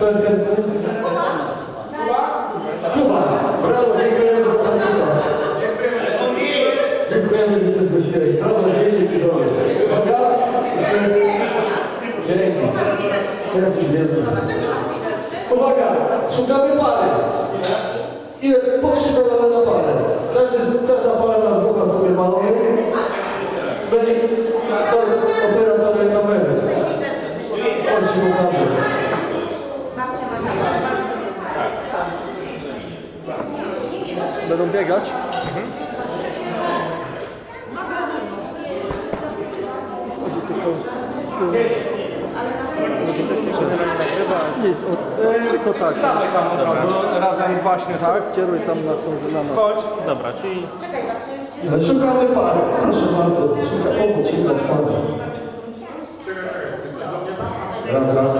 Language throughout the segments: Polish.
Kto jest chętny? Kuba! Brawo, dziękujemy za pan Kuba. Dziękujemy, że się zgłosiłeś. Brawo, zdjęcie ci zrobię. Uwaga! Dzięki. Jesteś wielki. Uwaga! Szukamy pary. Ile potrzebujemy na parę? Każdy, każda para na dwóch sobie balony. Będzie operatorem kamery. On ci pokaże. Będą biegać. Chodzi tylko... Nic, o, tylko tak. Dawaj tam od razu, razem właśnie tak. Skieruj tam na tą na nas. Chodź. Dobra, czyli Szukamy pary. Proszę bardzo. Szuka pomóc szukać pary. Raz, raz.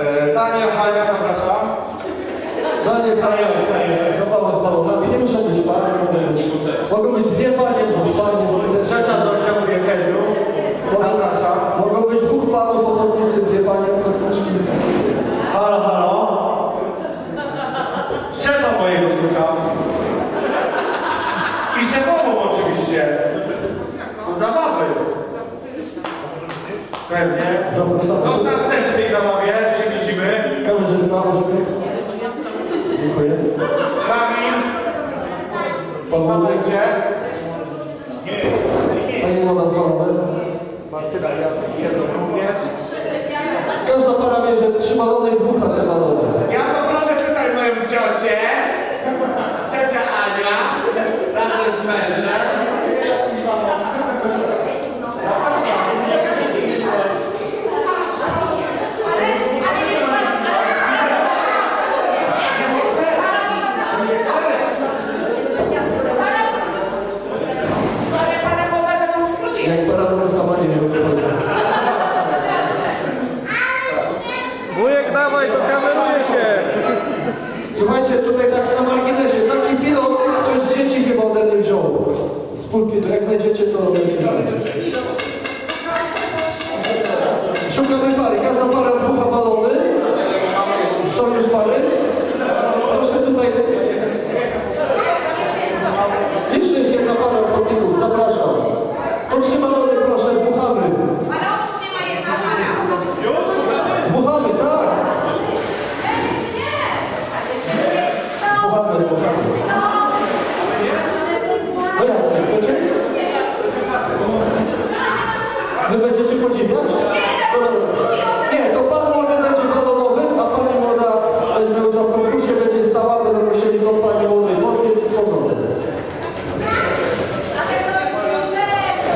E, Daniel, Hania, zapraszam. Daniel, Daniel, Daniel. Zabawa z balonami. Nie muszą być pary. mogą być- Mogą być dwie panie, dwie panie. bo też- Trzecia Zosia, mówię Kedziu. Zapraszam. Mogą być dwóch panów ochotnicy, dwie panie ochotniczki. Halo, halo. Szefa mojego szukam. I szefową oczywiście. Do zabawy. Pewnie. Zapraszamy. Do następnej zabawie się widzimy. Kamerzysta, uśmiech. Dziękuję. Kamil, Pozwolę. pozwólcie. Pani młoda z balonem. Martyna, Jacek, jedzą również. Każda para bierze trzy balony i dmucha te balony. Ja poproszę tutaj moją ciocię. Ciocia Ania. Razem z mężem. Jak para to sama nie wiem, o co chodzi. Wujek, dawaj, to kameruje się. Słuchajcie, tutaj tak na marginesie, taki pilot, to jest dzieci chyba ode mnie wziął. Z pulpitu, jak znajdziecie, to. Szukamy pary, każda para dmucha balony. Są już pary. Proszę tutaj. Jeszcze jest jedna para ochotników, zapraszam. To trzy balony proszę, dmuchamy. Dmuchamy, tak. Dmuchamy, dmuchamy. No jak, nie chcecie? Wy będziecie podziwiać? To dobra. Nie, to pan młody będzie balonowym, a pani młoda weźmie udział w konkursie, będzie stała, będą musieli do pani młodej podbiec i z powrotem.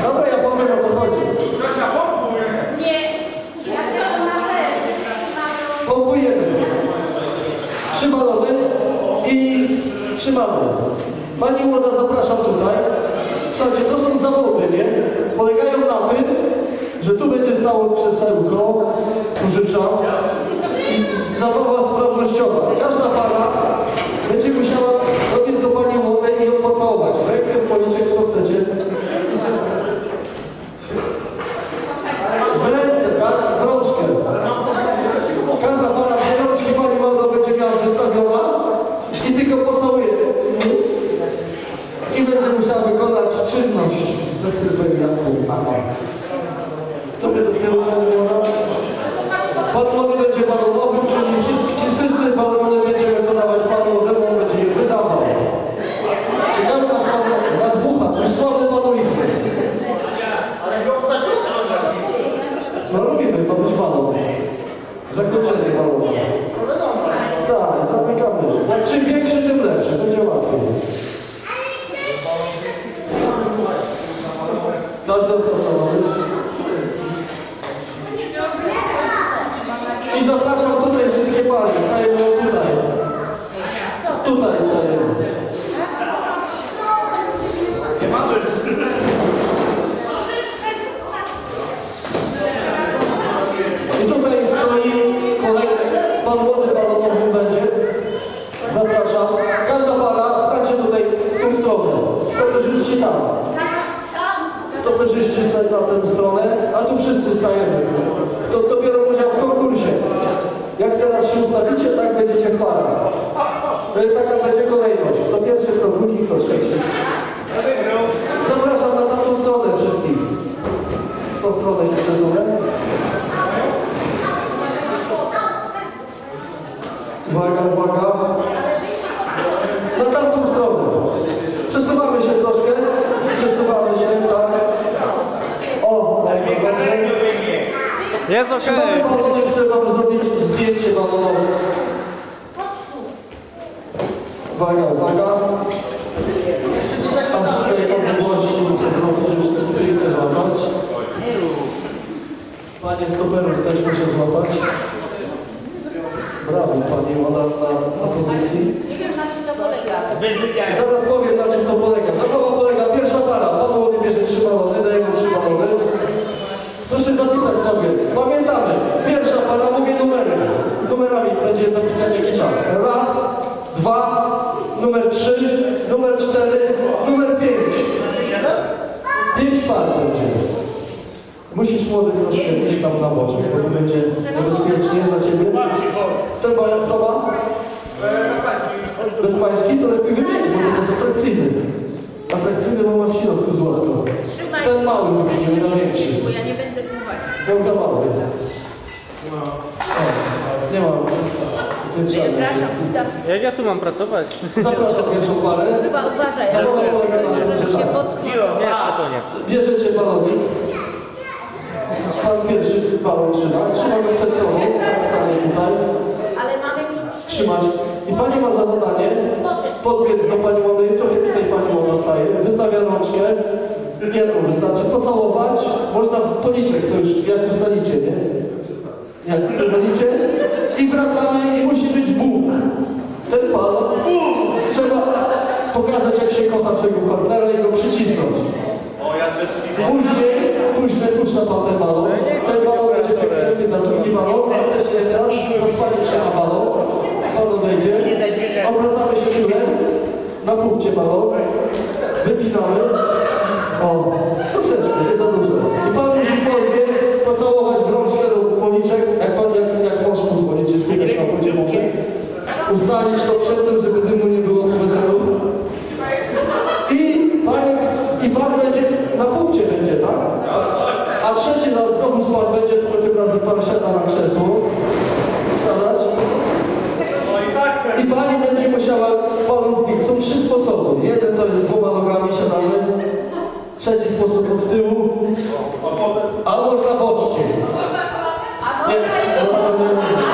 Dobra, ja powiem o co chodzi. Ciocia, pompuj. Pompujemy. Trzy balony i trzymamy. Pani młoda, zapraszam tutaj. Słuchajcie, to są zawody, nie? Polegają na tym, że tu będzie stało krzesełko, użyczam, i zabawa sprawnościowa. Każda para będzie musiała dobiec do pani młodej i ją pocałować. W rękę, w policzek, co chcecie. W ręce, tak? W rączkę. Każda para w rączki pani młoda będzie miała wystawiona i tylko pocałuje. Musiała wykonać czynność. Za chwilę będzie pół. To by do tyłu młody będzie balonowym, czyli wszystkie, wszyscy balony będziemy podawać panu młodemu, on będzie je wydawał. Ciekawe nasz pan nadmucha, coś słabo panu idzie. No robimy, ma być balon. Zakończenie balonu. Tak, zamykamy. Czym większy, tym lepszy, będzie łatwiej. Każdy osobno ma być. I zapraszam tutaj wszystkie panie. Stajemy tutaj. Tutaj stajemy. I tutaj stoi kolega, pan młody balonowym będzie. Zapraszam. Każda para, stańcie tutaj w tą stronę. Stoperzyści tam. Stoperzyści stań na tę stronę, a tu wszyscy stajemy. To co biorą udział w konkursie. Jak teraz się ustawicie, tak będziecie w parach. E, Taka będzie kolejność. To pierwszy, to drugi, to trzeci. Zapraszam na tamtą stronę wszystkich. Tą stronę się przesunę. Uwaga, uwaga. Na tamtą stronę. Przesuwamy się troszkę. Przesuwamy się, tak. O, bardzo dobrze. Jest okej. balony, chcę wam zrobić zdjęcie balonowe. Uwaga, uwaga. Aż z tej odległości muszę zrobić, żeby wszyscy złapać. Panie stoperów też muszę złapać. Brawo, Pani Młoda na, na pozycji. Nie wiem na czym to polega. Zaraz powiem na czym to polega. Zabawa polega. Pierwsza para. Pan młody bierze trzy balony, daje mu trzy balony. Proszę zapisać sobie. Pamiętamy. Pierwsza para mówię numery. Numerami będzie zapisać jaki czas. Raz, dwa, numer trzy, numer cztery, numer pięć. Pięć par będzie. Musisz młody troszkę iść tam na boczek, bo to będzie niebezpiecznie dla ciebie. Ten balon kto ma? Bezpański to lepiej wymienić, bo to jest atrakcyjny. Atrakcyjny, bo ma w środku. Trzymaj. Ten mały wymienimy na większy, Bo ja nie będę dmuchać. bo za mały jest. O, nie ma. Przepraszam. Jak ja tu mam pracować? Zapraszam pierwszą parę. Chyba uważaj, żeby że się tak. potknąć. Nie, to nie. Bierzecie balonik. Pan pierwszy balon trzyma. Trzymamy przed sobą. Tak stanie tutaj. Ale mamy Trzymać. I pani ma za zadanie podbiec do pani młodej, to tutaj pani młoda staje, wystawia rączkę, jedną wystarczy pocałować, można w policzek, to już jak ustalicie, nie? Jak ustalicie i wracamy i musi być bum. Ten pan, bum! Trzeba pokazać jak się kocha swojego partnera i go przycisnąć. Później, później puszcza pan ten balon. Ten balon będzie wykręty na drugi balon, ale też nie teraz, rozpali trzyma balon. Pan odejdzie. Obracamy się tyłem. Na punkcie balon. Wypinamy. Musiała balon zbić. Są trzy sposoby. Jeden to jest dwoma nogami siadamy. Trzeci sposób od tyłu. A można boczkiem. Nie można.